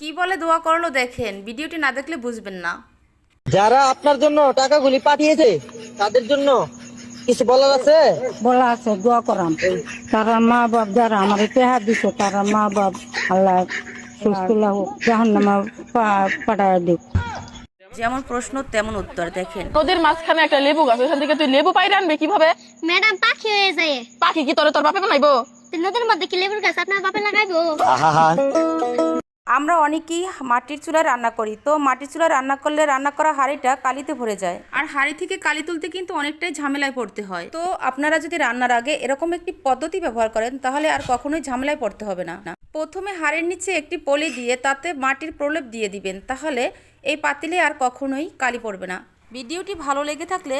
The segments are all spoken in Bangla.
কি বলে দোয়া করল দেখেন ভিডিওটি না দেখলে বুঝবেন না। যারা আপনার জন্য টাকাগুলি পাঠিয়েছে তাদের জন্য কিছু বলার আছে? বলা আছে দোয়া করাম তারা মা বাপ যারা আমার পেহা দিছে তারা মা বাপ আল্লাহ সুস্থ জাহান নামা পাঠায় দিক। যেমন প্রশ্ন তেমন উত্তর দেখেন। তোদের মাঝখানে একটা লেবু গাছ ওখান থেকে তুই লেবু পাইরে আনবে কীভাবে? ম্যাডাম পাখি হয়ে যায়। পাখি কি তোরে তোর বাপে বানাইবো? তো নদীর মধ্যে কি লেবুর গাছ আপনার বাপে লাগাইবো? আমরা অনেকেই মাটির চুলায় রান্না করি। তো মাটির চুলায় রান্না করলে রান্না করা হাঁড়িটা কালিতে ভরে যায়। আর হাঁড়ি থেকে কালি তুলতে কিন্তু অনেকটাই ঝামেলায় পড়তে হয়। তো আপনারা যদি রান্নার আগে এরকম একটি পদ্ধতি ব্যবহার করেন তাহলে আর কখনোই ঝামেলায় পড়তে হবে না। প্রথমে হাঁড়ির নিচে একটি পলি দিয়ে তাতে মাটির প্রলেপ দিয়ে দিবেন তাহলে এই পাতিলে আর কখনোই কালি পড়বে না। ভিডিওটি ভালো লেগে থাকলে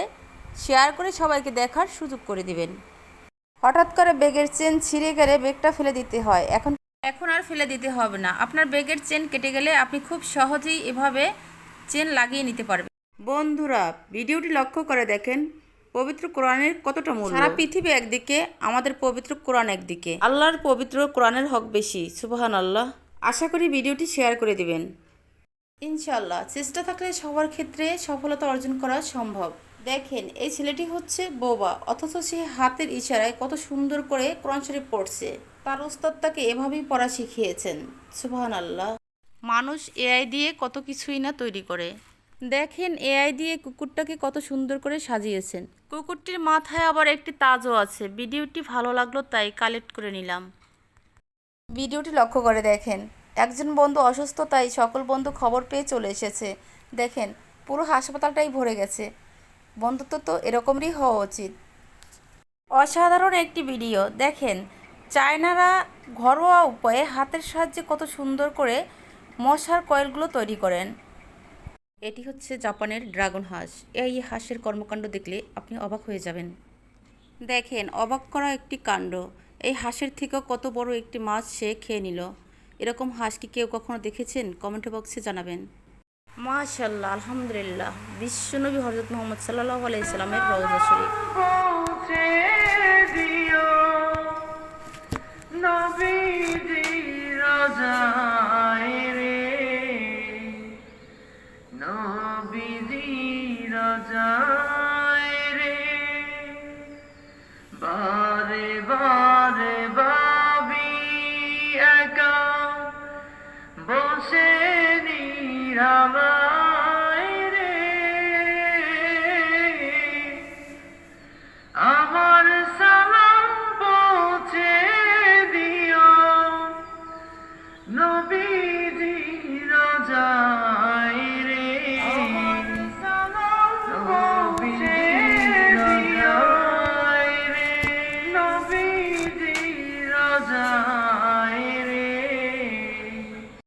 শেয়ার করে সবাইকে দেখার সুযোগ করে দিবেন। হঠাৎ করে বেগের চেন ছিঁড়ে গেলে বেগটা ফেলে দিতে হয়। এখন এখন আর ফেলে দিতে হবে না। আপনার বেগের চেন কেটে গেলে আপনি খুব সহজেই এভাবে চেন লাগিয়ে নিতে পারবেন। বন্ধুরা ভিডিওটি লক্ষ্য করে দেখেন পবিত্র কোরআনের কতটা মূল্য। সারা পৃথিবী একদিকে আমাদের পবিত্র কোরআন একদিকে। আল্লাহর পবিত্র কোরআনের হক বেশি সুবহান আল্লাহ আশা করি ভিডিওটি শেয়ার করে দিবেন। ইনশাল্লাহ চেষ্টা থাকলে সবার ক্ষেত্রে সফলতা অর্জন করা সম্ভব। দেখেন, এই ছেলেটি হচ্ছে বোবা, অথচ সে হাতের ইশারায় কত সুন্দর করে কোরআন শরীফ পড়ছে। তার উস্তাদ তাকে এভাবেই পড়া শিখিয়েছেন। সুবহান আল্লাহ মানুষ এআই দিয়ে কত কিছুই না তৈরি করে। দেখেন, এআই দিয়ে কুকুরটাকে কত সুন্দর করে সাজিয়েছেন। কুকুরটির মাথায় আবার একটি তাজও আছে। ভিডিওটি ভালো লাগল, তাই কালেক্ট করে নিলাম। ভিডিওটি লক্ষ্য করে দেখেন, একজন বন্ধু অসুস্থ, তাই সকল বন্ধু খবর পেয়ে চলে এসেছে। দেখেন, পুরো হাসপাতালটাই ভরে গেছে। বন্ধুত্ব তো এরকমই হওয়া উচিত। অসাধারণ একটি ভিডিও। দেখেন, চায়নারা ঘরোয়া উপায়ে হাতের সাহায্যে কত সুন্দর করে মশার কয়েলগুলো তৈরি করেন। এটি হচ্ছে জাপানের ড্রাগন হাঁস। এই হাঁসের কর্মকাণ্ড দেখলে আপনি অবাক হয়ে যাবেন। দেখেন, অবাক করা একটি কাণ্ড। এই হাঁসের থেকেও কত বড় একটি মাছ সে খেয়ে নিল। এরকম হাঁস কি কেউ কখনো দেখেছেন? কমেন্ট বক্সে জানাবেন। মাশাল্লাহ আলহামদুলিল্লাহ। বিশ্বনবী হজরত মোহাম্মদ সাল্লাহ আলাইসাল্লামের রওজা শরীফ। বারে